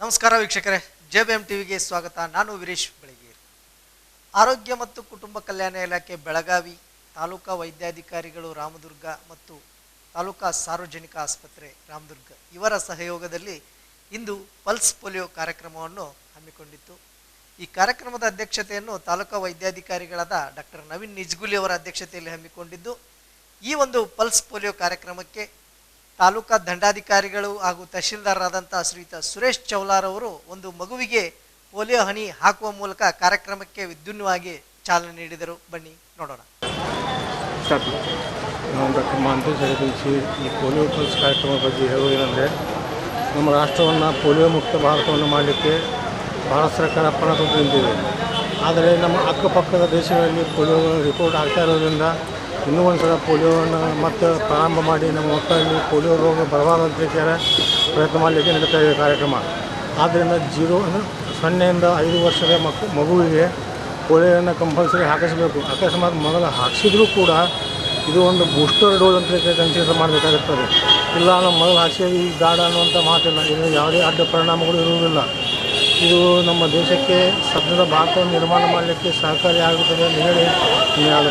ನಮಸ್ಕಾರ ವೀಕ್ಷಕರೇ J B M ಟಿವಿಗೆ ಸ್ವಾಗತ. ನಾನು ವೀರೇಶ್ ಬೆಳಗೇರಿ. ಆರೋಗ್ಯ ಮತ್ತು ಕುಟುಂಬ ಕಲ್ಯಾಣ ಇಲಾಖೆ ಬೆಳಗಾವಿ ತಾಲೂಕಾ ವೈದ್ಯಾಧಿಕಾರಿಗಳು ರಾಮದುರ್ಗ ಮತ್ತು ತಾಲೂಕಾ ಸಾರ್ವಜನಿಕ ಆಸ್ಪತ್ರೆ ರಾಮದುರ್ಗ ಇವರ ಸಹಯೋಗದಲ್ಲಿ ಇಂದು ಪಲ್ಸ್ ಪೋಲಿಯೋ ಕಾರ್ಯಕ್ರಮವನ್ನು ಹಮ್ಮಿಕೊಂಡಿತ್ತು. ಈ ಕಾರ್ಯಕ್ರಮದ ಅಧ್ಯಕ್ಷತೆಯನ್ನು ತಾಲೂಕಾ ವೈದ್ಯಾಧಿಕಾರಿಗಳಾದ ಡಾಕ್ಟರ್ ನವೀನ್ ನಿಜ್ಗುಲಿ ಅವರ ಅಧ್ಯಕ್ಷತೆಯಲ್ಲಿ ಹಮ್ಮಿಕೊಂಡಿದ್ದು, ಈ ಒಂದು ಪಲ್ಸ್ ಪೋಲಿಯೋ ಕಾರ್ಯಕ್ರಮಕ್ಕೆ ತಾಲೂಕಾ ದಂಡಾಧಿಕಾರಿಗಳು ಹಾಗೂ ತಹಶೀಲ್ದಾರರಾದಂಥ ಶ್ರೀಯುತ ಸುರೇಶ್ ಚೌಲಾರವರು ಒಂದು ಮಗುವಿಗೆ ಪೋಲಿಯೋ ಹನಿ ಹಾಕುವ ಮೂಲಕ ಕಾರ್ಯಕ್ರಮಕ್ಕೆ ವಿದ್ಯುನ್ನವಾಗಿ ಚಾಲನೆ ನೀಡಿದರು. ಬನ್ನಿ, ನೋಡೋಣ. ನಾವು ಡಾಕ್ಟರ್ ಮಹಾಂತೇಶ್ ಹರಿಬಿಂಚಿ ಈ ಪೋಲಿಯೋ ಪಲ್ಸ್ ಕಾರ್ಯಕ್ರಮ ಬಗ್ಗೆ ಹೇಳುವುದೇನೆಂದರೆ, ನಮ್ಮ ರಾಷ್ಟ್ರವನ್ನು ಪೋಲಿಯೋ ಮುಕ್ತ ಭಾರತವನ್ನು ಮಾಡಲಿಕ್ಕೆ ಭಾರತ ಸರ್ಕಾರ ಪಣ ಆದರೆ ನಮ್ಮ ಅಕ್ಕಪಕ್ಕದ ದೇಶಗಳಲ್ಲಿ ಪೋಲಿಯೋ ರಿಪೋರ್ಟ್ ಆಗ್ತಾ ಇರೋದ್ರಿಂದ ಇನ್ನೂ ಒಂದು ಸಲ ಪೋಲಿಯೋವನ್ನು ಮತ್ತೆ ಪ್ರಾರಂಭ ಮಾಡಿ ನಮ್ಮ ಮಕ್ಕಳಲ್ಲಿ ಪೋಲಿಯೋ ರೋಗ ಬರಬಾರದಂತ ವಿಚಾರ ಪ್ರಯತ್ನ ಮಾಡಲಿಕ್ಕೆ ನಡೀತಾ ಇದೆ ಕಾರ್ಯಕ್ರಮ. ಆದ್ದರಿಂದ ಜೀರೋ ಸೊನ್ನೆಯಿಂದ ಐದು ವರ್ಷದ ಮಕ್, ಮಗುವಿಗೆ ಪೋಲಿಯೋನ ಕಂಪಲ್ಸರಿ ಹಾಕಿಸಬೇಕು. ಅಕಸ್ಮಾತ್ ಮೊದಲು ಹಾಕಿಸಿದ್ರೂ ಕೂಡ ಇದು ಒಂದು ಬೂಸ್ಟರ್ ಡೋಸ್ ಅಂತ ಕನ್ಸಿಡರ್ ಮಾಡಬೇಕಾಗುತ್ತದೆ. ಇಲ್ಲ ನಾವು ಮೊದಲು ಹಾಕಿಸಿ ಗಾಢ ಅನ್ನುವಂಥ ಮಾತಿಲ್ಲ. ಇದು ಯಾವುದೇ ಅಡ್ಡ ಪರಿಣಾಮಗಳು ಇರುವುದಿಲ್ಲ. ಇದು ನಮ್ಮ ದೇಶಕ್ಕೆ ಸದ್ಯದ ಭಾರತವನ್ನು ನಿರ್ಮಾಣ ಮಾಡಲಿಕ್ಕೆ ಸಹಕಾರಿಯಾಗುತ್ತದೆ ಅಂತ ಹೇಳಿ. ನಾನು